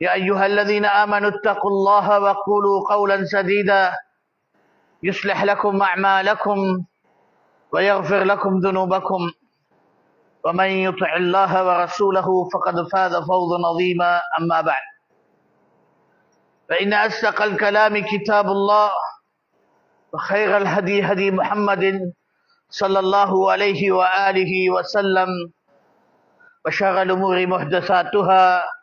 يا أيها الذين آمنوا اتقوا الله وقولوا قولا سديدا. يصلح لكم أعمالكم ويغفر لكم ذنوبكم. ومن يطع الله ورسوله فقد فاز فوزا عظيما. أما بعد فإن أصدق الكلام كتاب الله وخير الهدي هدي محمد صلى الله عليه وآله وسلم وشر الأمور محدثاتها.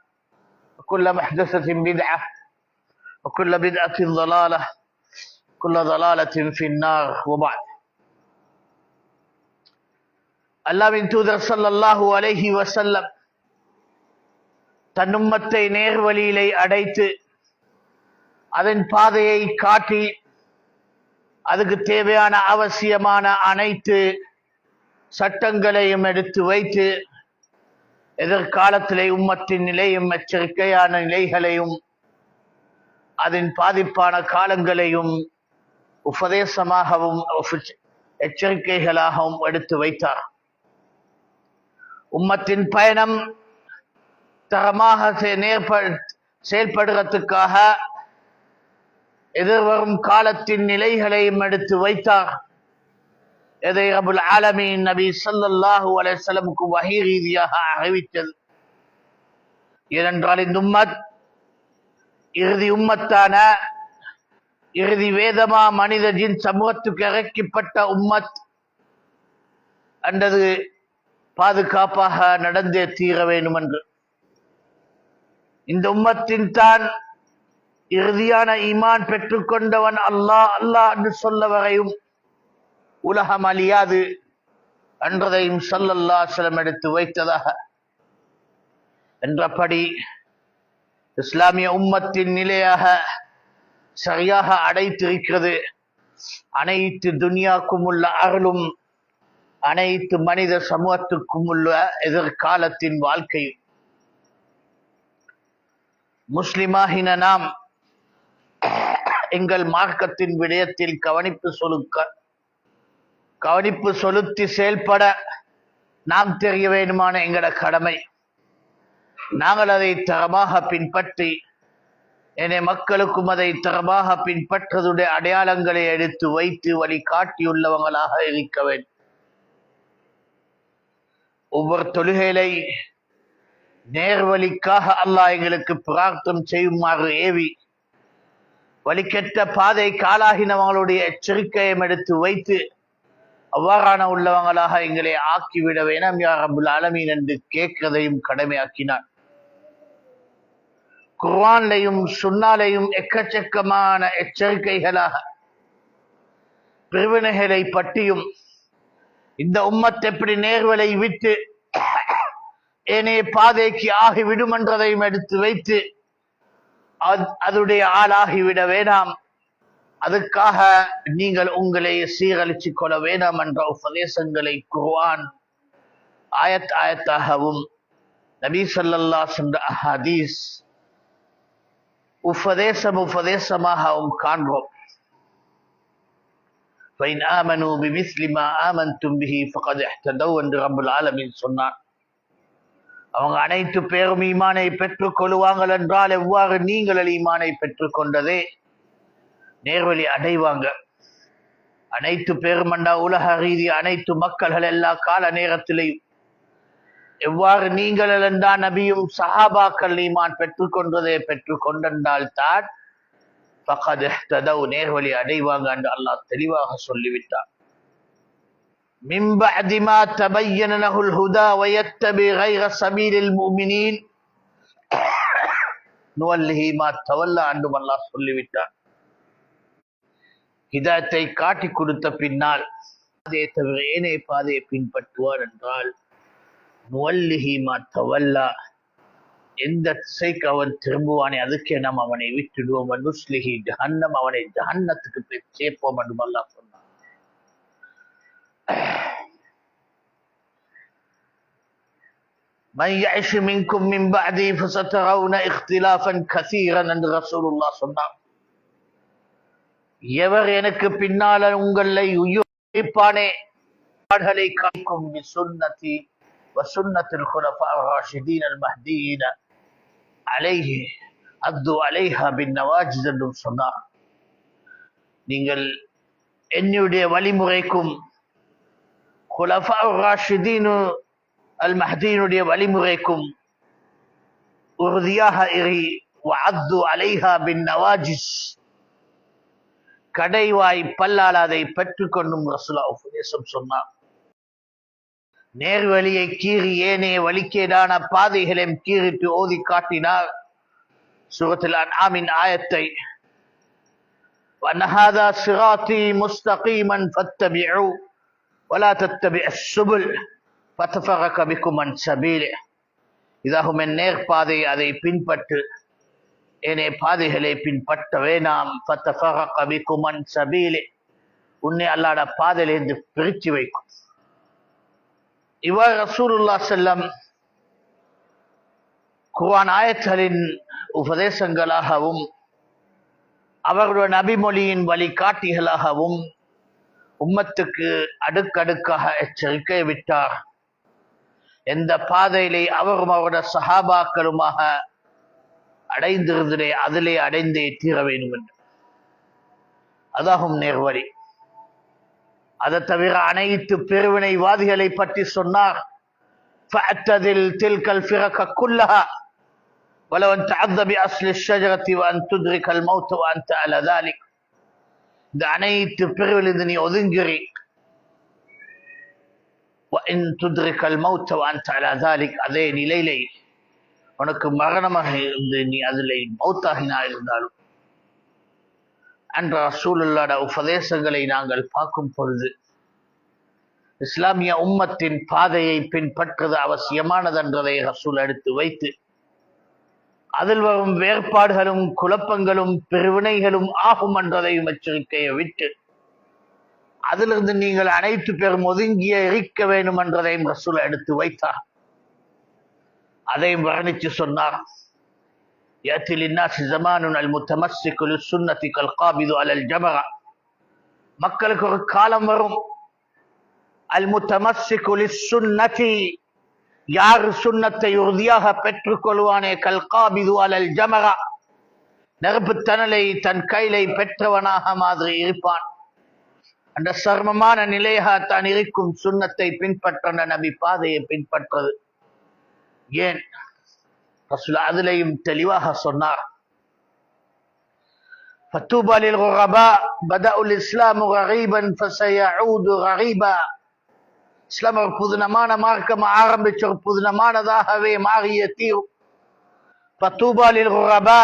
وكل محدثة بدعة وكل بدعة ضلالة كل ضلالة في النار وبعد அல்லாவின் தூதர் சல்லல்லாஹு அலைஹி வசல்லம் தன் உம்மத்தை நேர்வழியிலே அடைத்து அதன் பாதையை காட்டி அதுக்கு தேவையான அவசியமான அனைத்து சட்டங்களையும் எடுத்து வைத்து எதிர்காலத்திலே உம்மத்தின் நிலையும் எச்சரிக்கையான நிலைகளையும் அதன் பாதிப்பான காலங்களையும் உபதேசமாகவும் எச்சரிக்கைகளாகவும் எடுத்து வைத்தார். உம்மத்தின் பயணம் தரமாக செயல்படுறதுக்காக எதிர்வரும் காலத்தின் நிலைகளையும் எடுத்து வைத்தார். எதை ரபுல் ஆலமின் நபி சல்லாஹூ அலைசலமுக்கு வகை ரீதியாக அறிவித்தது? ஏனென்றால் இந்த உம்மத் இறுதி உம்மத்தான இறுதி வேதமா மனித ஜின் சமூகத்துக்கு இறக்கப்பட்ட உம்மத் அன்றது பாதுகாப்பாக நடந்தே தீர வேண்டும் என்று இந்த உம்மத்தின் தான் இறுதியான ஈமான் பெற்றுக்கொண்டவன் அல்லாஹ் அல்லாஹ் என்று சொல்ல வரையும் உலகம் அழியாது என்றதையும் சல்லல்லா சிலம் எடுத்து வைத்ததாக. என்றபடி இஸ்லாமிய உம்மத்தின் நிலையாக சரியாக அடைத்திருக்கிறது. அனைத்து துனியாக்கும் உள்ள அருளும் அனைத்து மனித சமூகத்துக்கும் உள்ள எதிர்காலத்தின் வாழ்க்கையும். முஸ்லிமாகின நாம் எங்கள் மார்க்கத்தின் விடயத்தில் கவனிப்பு சொலுக்க கவனிப்பு செலுத்தி செயல்பட நாம் தெரிய வேண்டுமான எங்களோட கடமை. நாங்கள் அதை தரமாக பின்பற்றி என்னை மக்களுக்கும் அதை தரமாக பின்பற்றதுடைய அடையாளங்களை எடுத்து வைத்து வழிகாட்டியுள்ளவங்களாக இருக்க வேண்டும். ஒவ்வொரு தொழுகைகளை நேர்வழிக்காக அல்லாஹ் எங்களுக்கு பிரார்த்தம் செய்யுமாறு ஏவி வழிகெட்ட பாதை காலாகினவங்களுடைய எச்சரிக்கையும் எடுத்து வைத்து அவ்வாறான உள்ளவங்களாக எங்களை ஆக்கிவிட வேணாம் யார் அபுல் அலமீன் என்று கேட்கிறதையும் கடமையாக்கினான். குர்வான்லையும் சுன்னாலையும் எக்கச்சக்கமான எச்சரிக்கைகளாக பிரிவினைகளை பற்றியும் இந்த உம்மத் எப்படி நேர்வலை விட்டு ஏனைய பாதைக்கு ஆகிவிடும் என்றதையும் எடுத்து வைத்து அதுடைய ஆளாகிவிட வேண்டாம் அதுக்காக நீங்கள் உங்களை சீரழித்துக் கொள்ள வேண்டாம் என்ற உபதேசங்களை குர்வான் ஆயத் ஆயத்தாகவும் நபி சொல்லல்லா சென்ற ஹதீஸ் உபதேசம் உபதேசமாகவும் காண்போம் فإن آمنوا بمثل ما آمنتم به فقد اهتدوا என்று ரப்புல் ஆலமீன் சொன்னான் அவங்க அனைத்து பேரும் ஈமானை பெற்றுக் கொள்வாங்கள் என்றால் எவ்வாறு நீங்கள் ஈமானை பெற்றுக் கொண்டதே நேர்வழி அடைவாங்க. அனைத்து பேருமண்டா உலக ரீதி அனைத்து மக்கள்கள் எல்லா கால நேரத்திலையும். எவ்வாறு நீங்கள் இருந்தா நபியும் சஹாபாக்கள் நீமான் பெற்றுக்கொண்டதை பெற்றுக்கொண்டால் தான் பகதெஹ்ததவ் நேர்வழி அடைவாங்க என்று அல்லாஹ் தெளிவாக சொல்லிவிட்டான். சொல்லிவிட்டார் மிம்பதிமா தபையன நகுல் ஹுதா வயத்தபி கைர சபீரில் மூமினின். நுவல்லிஹிமா தவல்ல அன்றும் அல்லாஹ் சொல்லிவிட்டார் ஹிதாயத்தை காட்டி கொடுத்த பின்னால் அதே தவிர ஏனைய பாதையை பின்பற்றுவார் என்றால் நுவல்லிஹி மா தவல்லா எந்த திசைக்கு அவன் திரும்புவானே அதுக்கே நாம் அவனை விட்டுடுவோம் நுஸ்லிஹி ஜஹன்னம் அவனை ஜஹன்னத்துக்கு போய் சேர்ப்போம் என்று அல்லாஹ் சொன்னான் من يعش منكم من بعدي فسترون اختلافا كثيرا என்று ரசூலுல்லாஹ் சொன்னார் எவர் எனக்கு பின்னால உங்களை உயிர்ப்பானே பாடலை காக்கும் சுன்னதி وسنة الخلفاء الراشدين المهديين عليه அத்து அலைஹா பின் நவாஜித் என்றும் சொன்னார் நீங்கள் என்னுடைய வழிமுறைக்கும் குலஃபா ராஷிதீனு அல் மஹதீனுடைய வழிமுறைக்கும் உறுதியாக இறி வஅத்து அலைஹா பின் நவாஜிஸ் கடைவாய் பல்லால் அதை பெற்றுக்கொண்டும் ரசுலா உபதேசம் சொன்னார் நேர்வழியை கீறி ஏனைய வழிக்கேடான பாதைகளையும் கீறிட்டு ஓதி காட்டினார் சூரத்தில் அன்ஆமின் ஆயத்தை وأن هذا صراطي مستقيما فاتبعوه ولا تتبع السبل فتفرق بكم عن سبيله இதாகும் என் நேர் பாதை அதை பின்பற்று என்னை பாதைகளை பின்பற்ற வேணாம் கவிக்குமன் சபீலே. உன்னை அல்லாட பாதையிலிருந்து பிரித்து வைக்கும். இவர் ரசூலுல்லா செல்லம் குர்ஆன் ஆயத்தலின் உபதேசங்களாகவும் அவர்களுடைய நபிமொழியின் வழிகாட்டிகளாகவும் உம்மத்துக்கு அடுக்கடுக்காக எச்சரிக்கை விட்டார். எந்த பாதையிலே அவரும் அவருடைய சஹாபாக்களுமாக அடைந்திருந்ததே அதிலே அடைந்தே தீர வேண்டும் என்று அதாகும் நேர்வழி அதை தவிர அனைத்து பிரிவினைவாதிகளை பற்றி சொன்னார் فأتذل تلك الفرق كلها ولو أن تعض بأصل الشجرة وأن تدرك الموت وأنت على ذلك இந்த அனைத்து பிரிவிலிருந்து நீ ஒதுங்கிரி وإن تدرك الموت وأنت على ذلك அதே நிலையிலே உனக்கு மரணமாக இருந்து நீ அதில் மௌத்தாகினா இருந்தாலும் அன்ற ரசூலுல்லாட உபதேசங்களை நாங்கள் பார்க்கும் பொழுது இஸ்லாமிய உம்மத்தின் பாதையை பின்பற்றது அவசியமானது என்றதை ரசூல் எடுத்து வைத்து அதில் வரும் வேறுபாடுகளும் குழப்பங்களும் பெருவினைகளும் ஆகும் என்றதையும் எச்சரிக்கையை விட்டு அதிலிருந்து நீங்கள் அனைத்து பேரும் ஒதுங்கிய இருக்க வேண்டும் என்றதையும் ரசூல் எடுத்து வைத்தார். அதையும் வர்ணித்து சொன்னார் يأتي للناس زمان المتمسك للسنة كالقابض على الجمرة மக்களுக்கு ஒரு காலம் வரும் அல் முத்தமஸ்ஸிகு லிஸ்ஸுன்னதி யார் சுன்னத்தை உறுதியாக பெற்றுக் கொள்வானே கல்காபிது அலல் ஜமரா நெருப்பு தணலை தன் கையிலை பெற்றவனாக மாதிரி இருப்பான் அந்த சர்மமான நிலையாக தான் இருக்கும் சுன்னத்தை பின்பற்ற நபி பாதையை பின்பற்றது ஏன் ரசூல் அதிலையும் தெளிவாக சொன்னார் فطوبى للغرباء بدأ الإسلام غريبا فسيعود غريبا இஸ்லாம் ஒரு புதினமான மார்க்கம் ஆரம்பிச்ச ஒரு புதினமானதாகவே மாறிய தீவு பத்தூபாலில் ரபா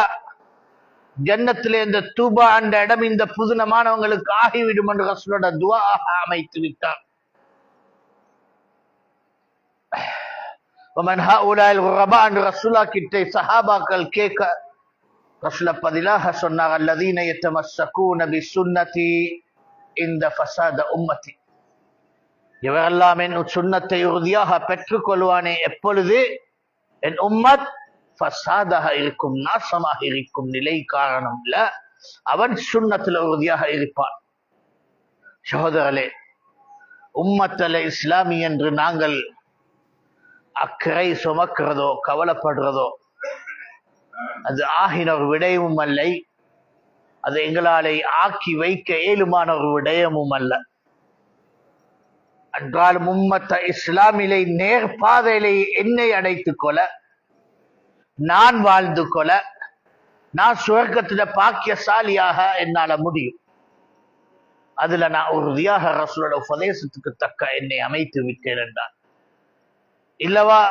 ஜன்னத்திலே இந்த தூபா அந்த இடம் இந்த புதினமானவங்களுக்கு ஆகிவிடும் என்று ரசூலோட துவாக அமைத்து விட்டார் ரசுல்லா கிட்டே சஹாபாக்கள் கேட்க ரசுல பதிலாக சொன்னார் அல்லதீன எத்தமசக்கூ நபி சுன்னதி இந்த ஃபசாத உம்மத்தி இவரெல்லாம் என் சுண்ணத்தை உறுதியாக பெற்றுக் கொள்வானே எப்பொழுது? என் உம்மத் ஃபசாதாக இருக்கும் நாசமாக இருக்கும் நிலை காரணம் இல்ல அவன் சுண்ணத்துல உறுதியாக இருப்பான். சகோதரலே உம்மத்தலை இஸ்லாமி என்று நாங்கள் அக்கறை சுமக்கிறதோ கவலைப்படுறதோ அது ஆகின ஒரு விடயமும் அல்ல அது எங்களாலே ஆக்கி வைக்க இயலுமான ஒரு விடயமும் அல்ல அன்றால் உம்மத்த இஸ்லாமிலே நேர்பாதையிலே என்னை அடைத்துக் கொள்ள நான் வாழ்ந்து கொள்ள நான் சுவர்க்கத்தில பாக்கியசாலியாக என்னால முடியும். அதுல நான் உறுதியாக ரசூலோட உபதேசத்துக்கு தக்க என்னை அமைத்து விட்டேன் என்றான். இல்லவா?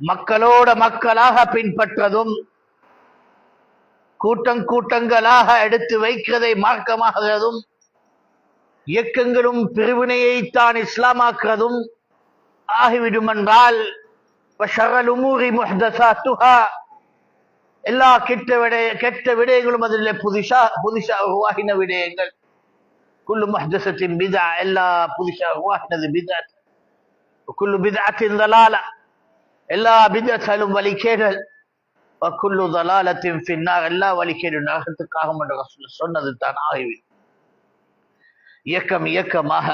மக்களோட மக்களாக பின்பற்றதும் கூட்டம் கூட்டங்களாக எடுத்து வைக்கிறதை மார்க்கமாகிறதும் இயக்கங்களும் பிரிவினையைத்தான் இஸ்லாமாக்குறதும் ஆகிவிடும் என்றால் எல்லா கெட்ட விடய கெட்ட விடயங்களும் அதில் புதுசா புதுசா உருவாகின விடயங்கள். குல்லு மஹ்தசத்தின் பிதா எல்லா புதுசா உருவாகினது பிதா குல்லு பிதாத்தின் தலால எல்லா பிதத்தாலும் வலிக்கேடல் குல்லு தலாலத்தின் பின்னார் எல்லா வலிக்கேடும் நரகத்துக்காக என்ற ரசூல் சொன்னது தான் ஆகிவிடும் இயக்கம் இயக்கமாக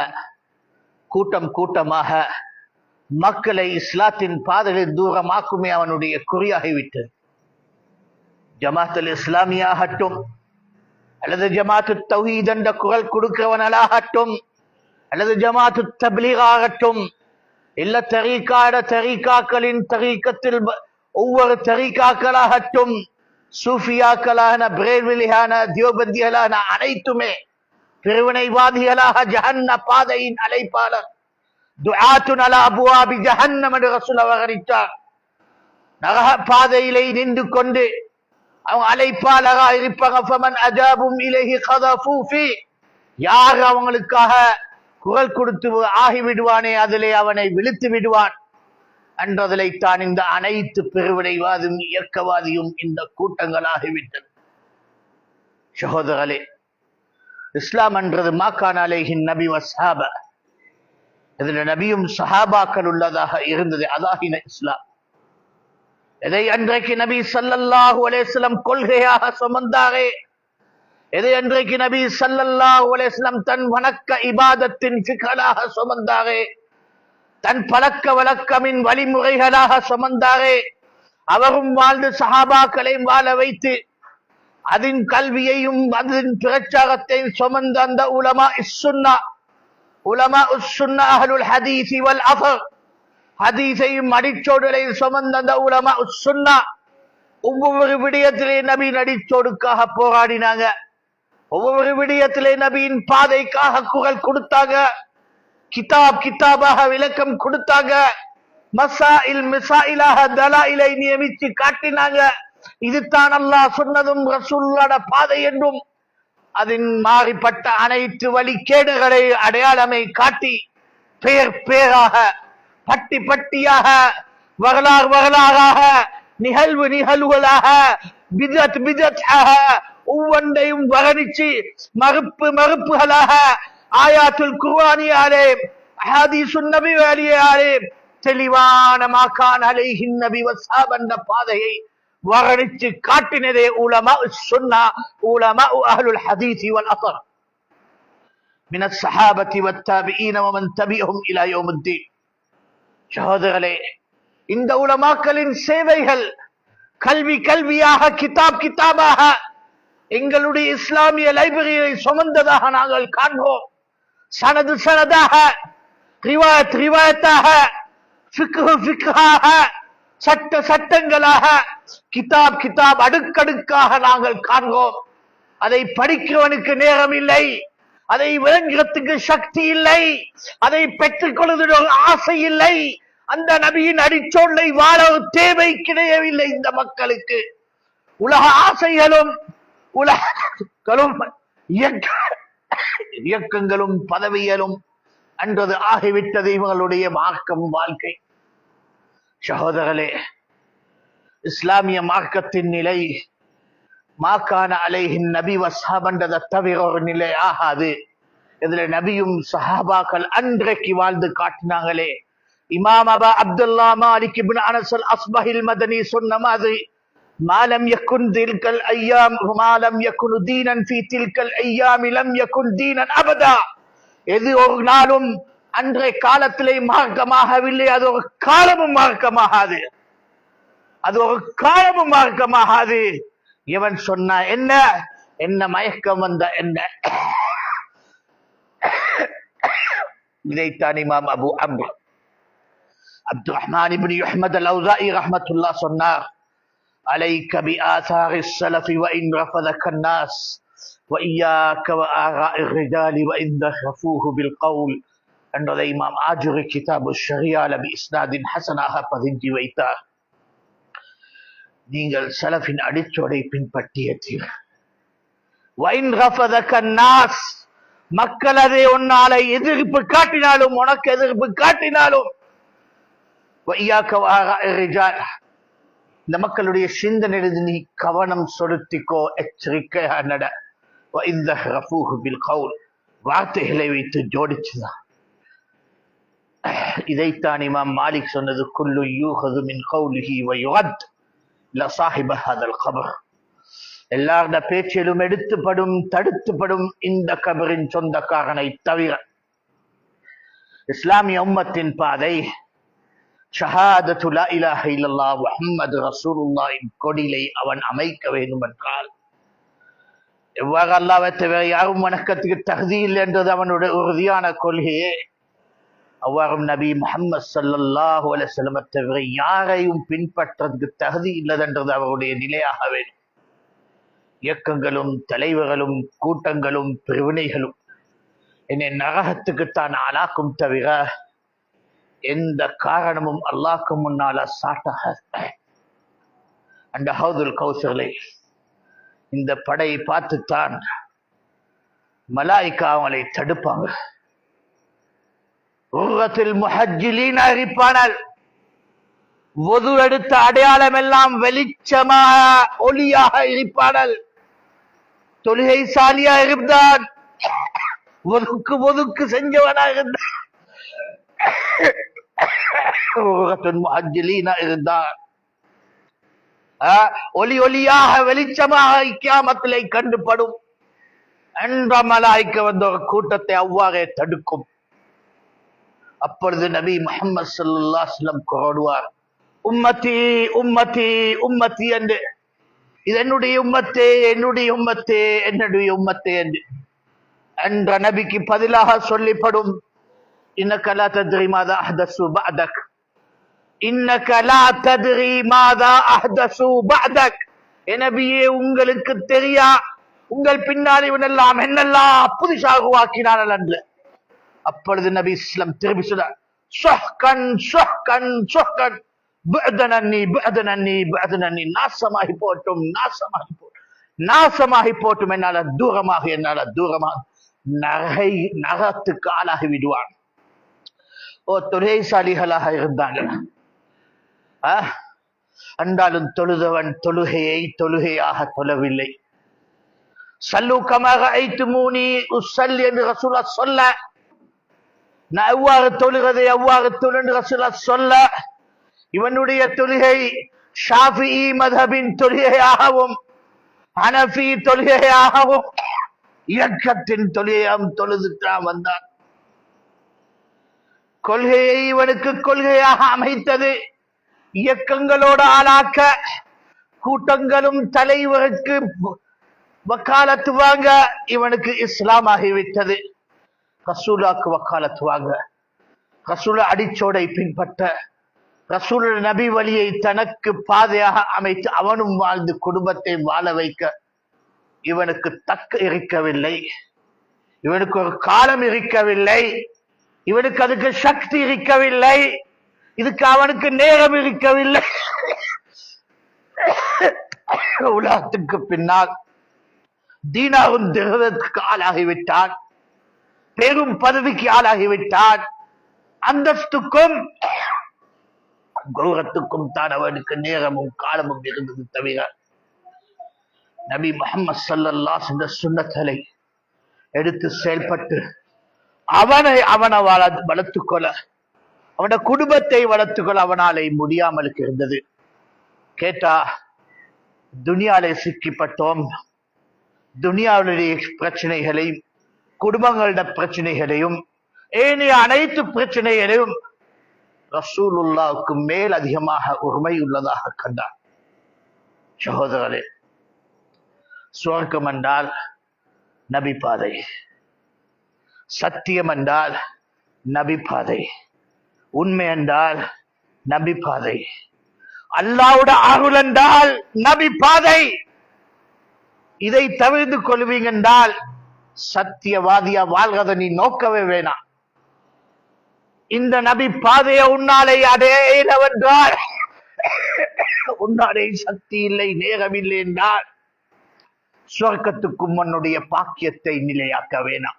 கூட்டம் கூட்டமாக மக்களை இஸ்லாத்தின் பாதையில் தூரமாக்குமே அவனுடைய குறியாகிவிட்டது ஜமாத்தல் இஸ்லாமியாகட்டும் அல்லது ஜமாத்து தௌஹீத் என்ற குரல் கொடுக்கிறவனாகட்டும் அல்லது ஜமாத்து தபிலீகாகட்டும் ஆகட்டும் இல்ல தரீக்காட தரீக்காக்களின் தரீக்கத்தில் ஒவ்வொரு தரீக்காக்களாகட்டும் சூஃபியாக்களான பிரேர்விலியான தியோபந்திகளான அனைத்துமே பிரிவினைவாதிகளாக ஜஹன்ன பாதையின் அழைப்பாளர். துஆத்துன் அலா அபுவாபி ஜஹன்னம் என்று ரசூல் அவகரித்தார் நரக பாதையிலே நின்று கொண்டு அவங்க அழைப்பாளராக இருப்பாங்க. ஃபமன் அஜாபும் இலகி கதஃபு யார் அவங்களுக்காக குரல் கொடுத்து ஆகிவிடுவானே அதிலே அவனை விழுத்து விடுவான். என்றதிலைத்தான் இந்த அனைத்து பிரிவினைவாதும் இயக்கவாதியும் இந்த கூட்டங்களாகிவிட்டது சகோதரலே இஸ்லாம் என்றது மாக்கான் அலைஹின் நபி வசாப இதுல நபியும் சஹாபாக்கள் உள்ளதாக இருந்தது அதாகின இஸ்லாம். எதை அன்றைக்கு நபி சல்லல்லாஹு அலேஸ்லம் கொள்கையாக சுமந்தாரே. எதை அன்றைக்கு நபி சல்லல்லா உலேஸ்லம் தன் வணக்க இபாதத்தின் சிக்கலாக சுமந்தாரே? தன் பழக்க வழக்கமின் வழிமுறைகளாக சுமந்தாரே? அவரும் வாழ்ந்து சஹாபாக்களையும் வாழ வைத்து அதன் கல்வியையும் அதன் பிரச்சாரத்தையும் சுமந்த அந்த உலமா இஸ்ஸுன்னா உலமா உஸ்ஸுன்னா அஹலுல் ஹதீஸ் வல் அஃபர். ஹதீஸையும் அடிச்சோடுகளையும் சுமந்த அந்த உலமா உஸ்ஸுன்னா ஒவ்வொரு விடயத்திலே நபி நடிச்சோடுக்காக போராடினாங்க. ஒவ்வொரு விடயத்திலே நபியின் பாதைக்காக குரல் கொடுத்தாங்க. கிதாப் கிதாபாக விளக்கம் கொடுத்தாங்க. மசாயில் மிசாயிலாக தலாயிலை நியமித்து காட்டினாங்க. இதுதான் அல்லாஹ் சொன்னதும் ரசூல்லோட பாதை என்றும் அதன் மாறிப்பட்ட அனைத்து வழிகேடுகளை அடையாளமை காட்டி பெயர் பேராக பட்டி பட்டியாக வரலாறு வரலாறாக நிகழ்வு நிகழ்வுகளாக பிதத் பிதத்தாக ஒவ்வொன்றையும் வர்ணிச்சு மறுப்பு மறுப்புகளாக ஆயாத்துல் குர்ஆனியாலே ஹதீசுன் நபி வழியாலே தெளிவான மாக்கான் அலைஹின் நபி வசாப் என்ற பாதையை வர்ணிச்சு காட்டினதே உலமா சுன்னா உலமா அஹ்லுல் ஹதீஸ் வல் அஸர் من الصحابة والتابعين ومن تبعهم إلى يوم الدين சகோதரர்களே இந்த உலமாக்களின் சேவைகள் கல்வி கல்வியாக கிதாப் கிதாபாக எங்களுடைய இஸ்லாமிய லைப்ரரியை சுமந்ததாக நாங்கள் காண்போம். சனது சனதாக ரிவாயத் ரிவாயத்தாக சட்ட சட்டங்களாக கிதாப் கிதாப் அடுக்கடுக்காக நாங்கள் காண்போம். அதை படிக்கிறவனுக்கு நேரம் இல்லை. அதை விளங்குறதுக்கு சக்தி இல்லை. அதை பெற்றுக்கொள்வதற்கு ஆசை இல்லை. அந்த நபியின் அடிச்சோல்லை வாழ தேவை கிடையவில்லை இந்த மக்களுக்கு. உலக ஆசைகளும் உலகங்களும் இயக்க- இயக்கங்களும் பதவியலும் அன்றது ஆகிவிட்டது இவங்களுடைய மார்க்கம் வாழ்க்கை. சகோதரர்களே இஸ்லாமிய மார்க்கத்தின் நிலை மாக்கான அலைஹின் நபி வசாபன்றதை தவிர ஒரு நிலை ஆகாது. இதுல நபியும் சஹாபாக்கள் அன்றைக்கு வாழ்ந்து காட்டினாங்களே. இமாம் அபா அப்துல்லா மாலிக் இப்னு அனஸ் அல் அஸ்பஹில் மதனி சொன்ன மாதிரி ما لم يكن تلك الايام ما لم يكن دينا في تلك الايام لم يكن دينا ابدا எது ஒரு நாளும் அன்றைய காலத்திலே மார்க்கமாகவில்லை அது ஒரு காலமும் மார்க்கமாகாது அது ஒரு காலமும் மார்க்கமாகாது இவன் சொன்னா என்ன என்ன மயக்கம் வந்த என்ன இதைத்தான் இமாம் அபு அம்ர் அப்து ரஹ்மான் இப்னு யுஹ்மத் அல் அவுசாஇ ரஹ்மத்துல்லாஹ் சொன்னார் عليك بآثار السلف وإن رفضك الناس وإياك وآراء الرجال وإن ذهفوه بالقول. أن الإمام آجر كتاب الشريعة بإسناد حسن آخر فذنج ويتار نينجل سلف أدت وليبن بطيئتير وإن رفضك الناس மக்கள் அதை ஒன்னாலை எதிர்ப்பு காட்டினாலும் உனக்கு எதிர்ப்பு காட்டினாலும் இந்த மக்களுடைய சிந்தனையிலிருந்து நீ கவனம் சொலுத்திக்கோ. எச்சரிக்கையா நட. இந்த கவுல். வார்த்தைகளை வைத்து ஜோடிச்சுதான் இதைத்தான் இமாம் மாலிக் சொன்னது குல்லு யூஹது மின் கவுலுஹி வயுகத் ல சாஹிப ஹதல் கபர். எல்லாருட பேச்சிலும் எடுத்துப்படும் தடுத்துப்படும் இந்த கபரின் சொந்தக்காரனை தவிர இஸ்லாமிய உம்மத்தின் பாதை ஷஹாதத்து லா இலாஹ இல்லல்லா முஹம்மது ரசூலுல்லாஹின் கொடிலை அவன் அமைக்க வேண்டும் என்றால் எவ்வாறு அல்லாவை தவிர யாரும் வணக்கத்துக்கு தகுதி இல்லை என்றது அவனுடைய உறுதியான கொள்கையே. அவ்வாறும் நபி முகமது சல்லல்லாஹு அலைஹி தவிர யாரையும் பின்பற்றதுக்கு தகுதி இல்லதென்றது அவருடைய நிலையாக வேண்டும். இயக்கங்களும் தலைவர்களும் கூட்டங்களும் பிரிவினைகளும் என்னை நரகத்துக்குத்தான் ஆளாக்கும் தவிர எந்த காரணமும் அல்லாக்கு முன்னால சாட்டாக. அந்த ஹவுதுல் கௌசலை இந்த படை பார்த்துத்தான் மலாய்க்கா அவங்களை தடுப்பாங்க. உருவத்தில் முஹஜிலின் அறிப்பானால் ஒது எடுத்த அடையாளம் எல்லாம் வெளிச்சமாக ஒளியாக இருப்பானல். தொழுகை சாலியா இருந்தான். ஒதுக்கு ஒதுக்கு செஞ்சவனாக இருந்தான். உருவத்தின் முஹஜிலீனா இருந்தான். வெளிச்சமாக இக்கியாமத்திலே கண்டுபடும். என்ற மலாய்க்க வந்த ஒரு கூட்டத்தை அவ்வாறே தடுக்கும். அப்பொழுது நபி முகமது ஸல்லல்லாஹு அலைஹி வஸல்லம் உம்மத்தி உம்மத்தி உம்மத்தி என்று. இது என்னுடைய உம்மத்தே என்னுடைய உம்மத்தே என்னுடைய உம்மத்தே என்று. என்ற நபிக்கு பதிலாக சொல்லிப்படும். இன்னக்க லா தத்ரி மாதா அஹ்தசு பஅதக் இன்னக்க லா தத்ரி மாதா அஹ்தசு பஅதக் எனபியே உங்களுக்கு தெரியா? உங்கள் பின்னால் இவனெல்லாம் என்னெல்லாம் புதுசாக உருவாக்கினார்கள் என்று. அப்பொழுது நபி இஸ்லாம் திரும்பி சொன்னார் சொஹ்கன் சொஹ்கன் சொஹ்கன். புஅதனன்னி புஅதனன்னி புஅதனன்னி. நாசமாகி போட்டும் நாசமாகி போட்டும். நாசமாகி போட்டும். என்னால தூரமாக என்னால தூரமாக நகை நகத்துக்கு ஆளாகி விடுவான். ஓ தொழிற்சாலிகளாக இருந்தாங்க ஆஹ் அன்றாலும் தொழுதவன் தொழுகையை தொழுகையாக தொழவில்லை. சல்லு ஐத்து மூனி உசல் என்று ரசூலா சொல்ல. நான் எவ்வாறு தொழுகிறதை எவ்வாறு தொழுந்து ரசூலா சொல்ல. இவனுடைய தொழுகை ஷாஃபி மதபின் தொழுகையாகவும் அனஃபி தொழுகையாகவும் இயக்கத்தின் தொழுகையாகவும் தொழுதுட்டான் வந்தான். கொள்கையை இவனுக்கு கொள்கையாக அமைத்தது. இயக்கங்களோடு ஆளாக்க கூட்டங்களும் தலைவருக்கு வக்காலத்து வாங்க இவனுக்கு இஸ்லாம் ஆகிவிட்டது ரசூலாக்கு வக்காலத்து வாங்க. ரசூல அடிச்சோடை பின்பற்ற ரசூல நபி வழியை தனக்கு பாதையாக அமைத்து அவனும் வாழ்ந்து குடும்பத்தை வாழ வைக்க இவனுக்கு தக்க இருக்கவில்லை. இவனுக்கு ஒரு காலம் இருக்கவில்லை. இவனுக்கு அதுக்கு சக்தி இருக்கவில்லை. இதுக்கு அவனுக்கு நேரம் இருக்கவில்லை. உலகத்துக்கு பின்னால் தீனாவும் திரவத்துக்கு ஆளாகிவிட்டான். பெரும் பதவிக்கு ஆளாகிவிட்டான். அந்தஸ்துக்கும் கௌரத்துக்கும் தான் அவனுக்கு நேரமும் காலமும் இருந்தது தவிர நபி முகமது சல்லல்லாஹ் இந்த சுண்ணத்தலை எடுத்து செயல்பட்டு அவனை அவனை வாழ வளர்த்துக்கொள்ள அவனோட குடும்பத்தை வளர்த்துக்கொள்ள அவனாலே முடியாமலுக்கு இருந்தது. கேட்டா துனியாலே சிக்கிப்பட்டோம். துனியாவுடைய பிரச்சனைகளையும் குடும்பங்களோட பிரச்சனைகளையும் ஏனைய அனைத்து பிரச்சனைகளையும் ரசூலுல்லாவுக்கு மேல் அதிகமாக உரிமை உள்ளதாக கண்டார். சகோதரரே சுவர்க்கம் என்றால் நபி பாதை சத்தியம் என்றால் நபி பாதை. உண்மை என்றால் நபி பாதை. அல்லாவுட அருள் என்றால் நபி பாதை. இதை தவிர்த்து கொள்வீங்க என்றால் சத்தியவாதியா வாழ்கத நீ நோக்கவே வேணாம். இந்த நபி பாதையை உன்னாலே அடையவென்றால் உன்னாலே சக்தி இல்லை நேரம் இல்லை என்றால் சொர்க்கத்துக்கும் உன்னுடைய பாக்கியத்தை நிலையாக்க வேணாம்.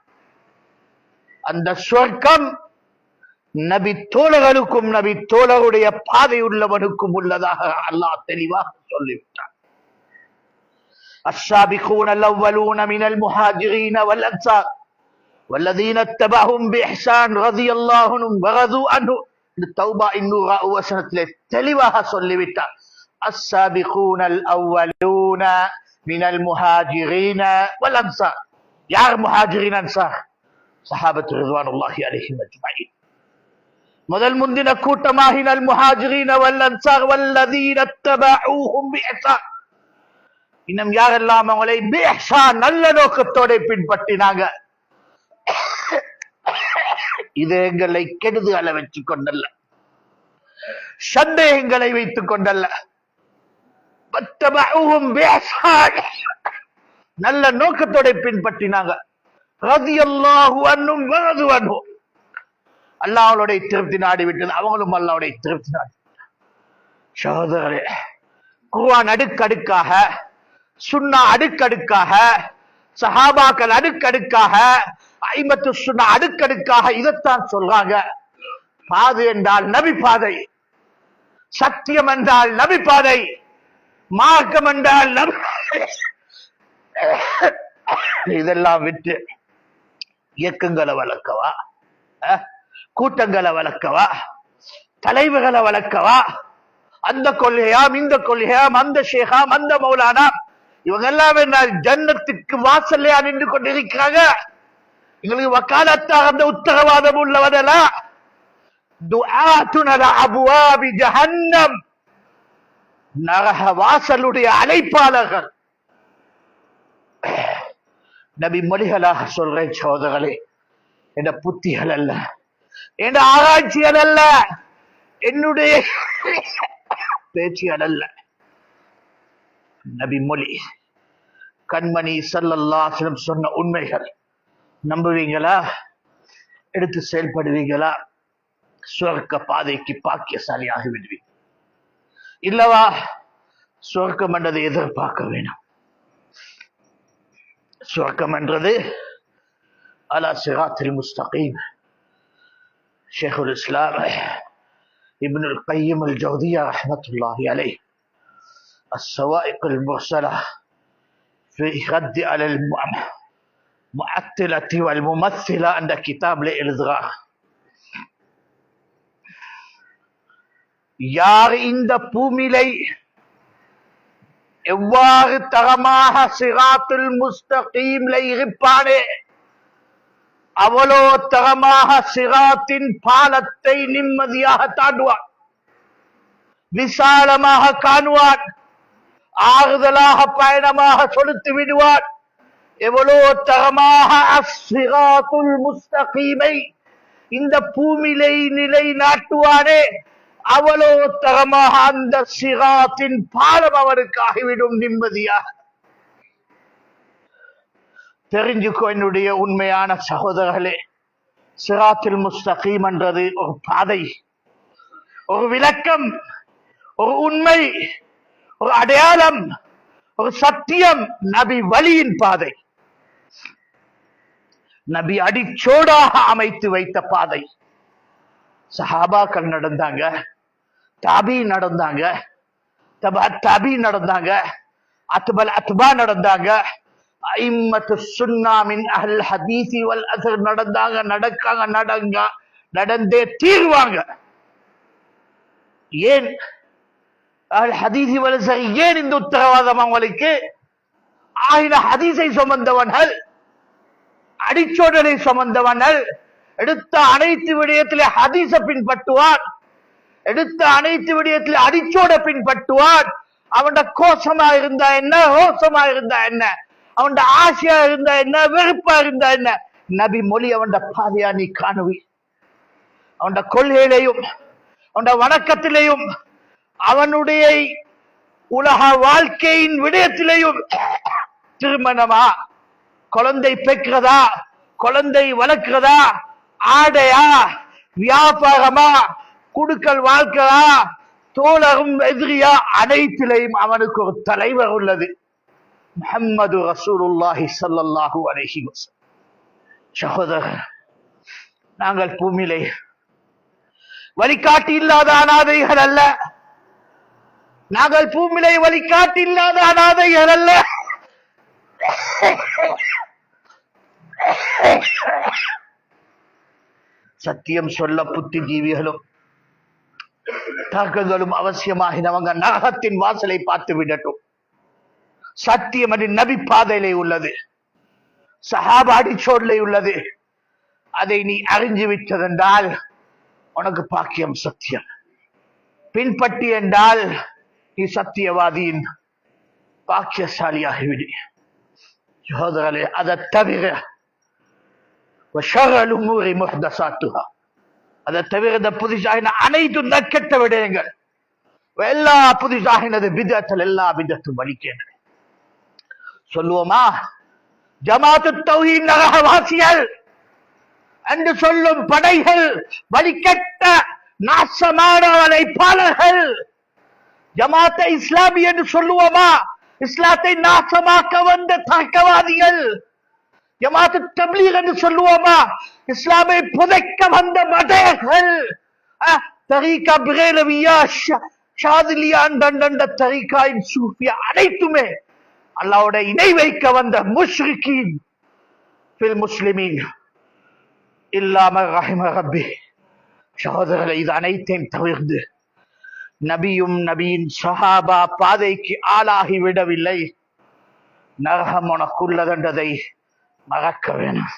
அந்த சொர்க்கம் நபி தோழர்களுக்கும் நபி தோழருடைய பாதை உள்ளவனுக்கும் உள்ளதாக அல்லாஹ் தெளிவாக சொல்லிவிட்டார் السابقون الأولون من المهاجرين والأنصار والذين اتبعهم بإحسان رضي الله عنهم ورضوا عنه இந்த தௌபா இன்னூரா வசனத்திலே தெளிவாக சொல்லிவிட்டார் السابقون الأولون من المهاجرين والأنصار யார் முஹாஜிரின் அன்சார் சஹாபத் ரிதுவானுல்லாஹி அலைஹிம் அஜ்மஈன் முதல் முந்தின கூட்டமாகினல் முஹாஜிரீன வல் அன்சார் வல்லதீன தபஊஹும் பிஹ்சான் இன்னும் யாரெல்லாம் அவங்களை பிஇஹ்சான் நல்ல நோக்கத்தோட பின்பற்றினாங்க? இது எங்களை கெடுதுகளை வச்சு கொண்டல்ல. சந்தேகங்களை வைத்துக் கொண்டல்ல. நல்ல நோக்கத்தோட பின்பற்றினாங்க. அல்லாவுடைய அன்னும் திருப்தி நாடி விட்டது அவங்களும் அல்லாவுடைய திருப்தி நாடி. சகோதரே குர்வான் அடுக்கடுக்காக சுண்ணா அடுக்கடுக்காக சஹாபாக்கள் அடுக்கடுக்காக ஐம்பத்து சுண்ணா அடுக்கடுக்காக இதைத்தான் சொல்றாங்க. பாதை என்றால் நபி பாதை. சத்தியம் என்றால் நபி பாதை. மார்க்கம் என்றால் நபி இதெல்லாம் விட்டு இயக்கங்களை வளர்க்கவா? கூட்டங்களை வளர்க்கவா? தலைவர்களை வளர்க்கவா? அந்த கொள்கையாம் இந்த கொள்கையாம் அந்த ஷேகாம் அந்த மௌலானா இவங்க எல்லாம் என்ன ஜன்னத்துக்கு வாசல்லையா நின்று கொண்டிருக்கிறாங்க? எங்களுக்கு வக்காலத்தாக அந்த உத்தரவாதம் உள்ளவதெல்லாம் அபுவாபி ஜஹன்னம். நரக வாசலுடைய அழைப்பாளர்கள். நபி மொழிகளாக சொல்றேன் சோதர்களே என்ற புத்திகள் அல்ல. என்ற ஆராய்ச்சிகள் அல்ல. என்னுடைய பேச்சுகள் அல்ல. நபி மொழி. கண்மணி சல்லல்லாஹும் சொன்ன உண்மைகள். நம்புவீங்களா? எடுத்து செயல்படுவீங்களா? சுவர்க்க பாதைக்கு பாக்கியசாலியாகி விடுவீங்க இல்லவா? சுவர்க்கம் என்றதை எதிர்பார்க்க வேணும். சுவர்க்கம் என்றது அலா சிராத்தில் முஸ்தகீம் ஷேகுல் இஸ்லாம் ابن القيم الجوزية رحمة الله عليه السوائق المرسلة في رد على المعطلة والممثلة عند كتاب لإلغاء யார் இந்த பூமிலை எவ்வாறு தரமாக சிராத்துல் முஸ்தகீம்ல இருப்பானே? அவளோ தரமாக சிராத்தின் பாலத்தை நிம்மதியாக தாண்டுவான். விசாலமாக காணுவான். ஆறுதலாக பயணமாக சொலுத்து விடுவான். எவ்வளோ தரமாக அஸ்ஸிராத்துல் முஸ்தகீமை இந்த பூமிலை நிலை நாட்டுவானே அவளோ தரமாக அந்த சிராத்தின் பாலம் அவருக்கு ஆகிவிடும் நிம்மதியாக. தெரிஞ்சுக்கோ என்னுடைய உண்மையான சகோதரர்களே சிராத்தில் முஸ்தகீம் என்றது ஒரு பாதை ஒரு விளக்கம் ஒரு உண்மை ஒரு அடையாளம் ஒரு சத்தியம் நபி வழியின் பாதை. நபி அடிச்சோடாக அமைத்து வைத்த பாதை. சஹாபாக்கள் நடந்தாங்க. தாபி நடந்தாங்க. தபா நடந்தாங்க. அத்பல் அத்பா நடந்தாங்க. ஐம்மத்து சுன்னா அஹல் ஹதீசி வல் அசர் நடந்தாங்க நடக்காங்க நடங்க நடந்தே தீர்வாங்க. ஏன்? அஹல் ஹதீசி வல் அசர் ஏன் இந்த உத்தரவாதம் அவங்களுக்கு? ஆயின ஹதீஸை சுமந்தவர்கள் அடிச்சோடனை சுமந்தவர்கள் எடுத்த அனைத்து விடயத்திலே ஹதீச பின்பற்றுவான். எடுத்த அனைத்து விடயத்திலே அடிச்சோட பின்பற்றுவான். அவன் கோஷமா இருந்தா என்ன? ரோசமா இருந்தா என்ன? அவன் ஆசையா இருந்தா என்ன? வெறுப்பா இருந்தா என்ன? நபி மொழி அவன் பாதையா நீ காணுவி. அவன் கொள்கையிலையும் அவன் வணக்கத்திலையும் அவனுடைய உலக வாழ்க்கையின் விடயத்திலையும் திருமணமா? குழந்தை பெக்கிறதா? குழந்தை வளர்க்கிறதா? ஆடையா? வியாபாரமா? குடுக்கல் வாழ்க்கையா தோழரும் எதிரியா? அனைத்திலையும் அவனுக்கு ஒரு தலைவர் உள்ளது. முகம்மது ரசூலுல்லாஹி ஸல்லல்லாஹு அலஹி சகோதரர் நாங்கள் பூமியிலே வழிகாட்டி இல்லாத அனாதைகள் அல்ல. நாங்கள் பூமியிலே வழிகாட்டி இல்லாத அனாதைகள் அல்ல. சத்தியம் சொல்ல புத்திஜீவிகளும் தர்க்கங்களும் அவசியமாகினவங்க நரகத்தின் வாசலை பார்த்து விடட்டும் சத்தியம் அது நபி பாதையிலே உள்ளது சஹாபாடி சோர்லை உள்ளது அதை நீ அறிஞ்சு விட்டதென்றால் உனக்கு பாக்கியம் சத்தியம் பின்பற்றி என்றால் நீ சத்தியவாதியின் பாக்கியசாலியாகிவிடு சகோதரர்களே அதை தவிர وشر الأمور محدثاتها அதை தவிர இந்த புதுசாகின அனைத்து நற்கெட்ட விடயங்கள். எல்லா புதுசாகினது பிதத்தில் எல்லா பிதத்தும் வலிக்கின்றன சொல்லுவோமா? ஜமாத்து தௌஹி நரகவாசிகள் என்று சொல்லும் படைகள் வலிக்கட்ட நாசமான வலைப்பாளர்கள் ஜமாத்தை இஸ்லாமி என்று சொல்லுவோமா? இஸ்லாத்தை நாசமாக்க வந்த தர்க்கவாதிகள் ஜமாத்து தப்லீக் என்று சொல்லுவோமா? இஸ்லாமை புதைக்க வந்த மடையர்கள் தரீகா பிரேலவியா ஷாதிலியான் தண்டண்ட அண்டண்ட தரீகாயின் சூஃபியா அனைத்துமே அல்லாவோட இணை வைக்க வந்த முஷ்ரிகீன் பில் முஸ்லிமீன். இல்லாம ரஹிம ரப்பி. சகோதரர்களை இது அனைத்தையும் தவிர்த்து நபியும் நபியின் சஹாபா பாதைக்கு ஆளாகி விடவில்லை. நரகம் உனக்குள்ளதென்றதை மறக்க வேணும்.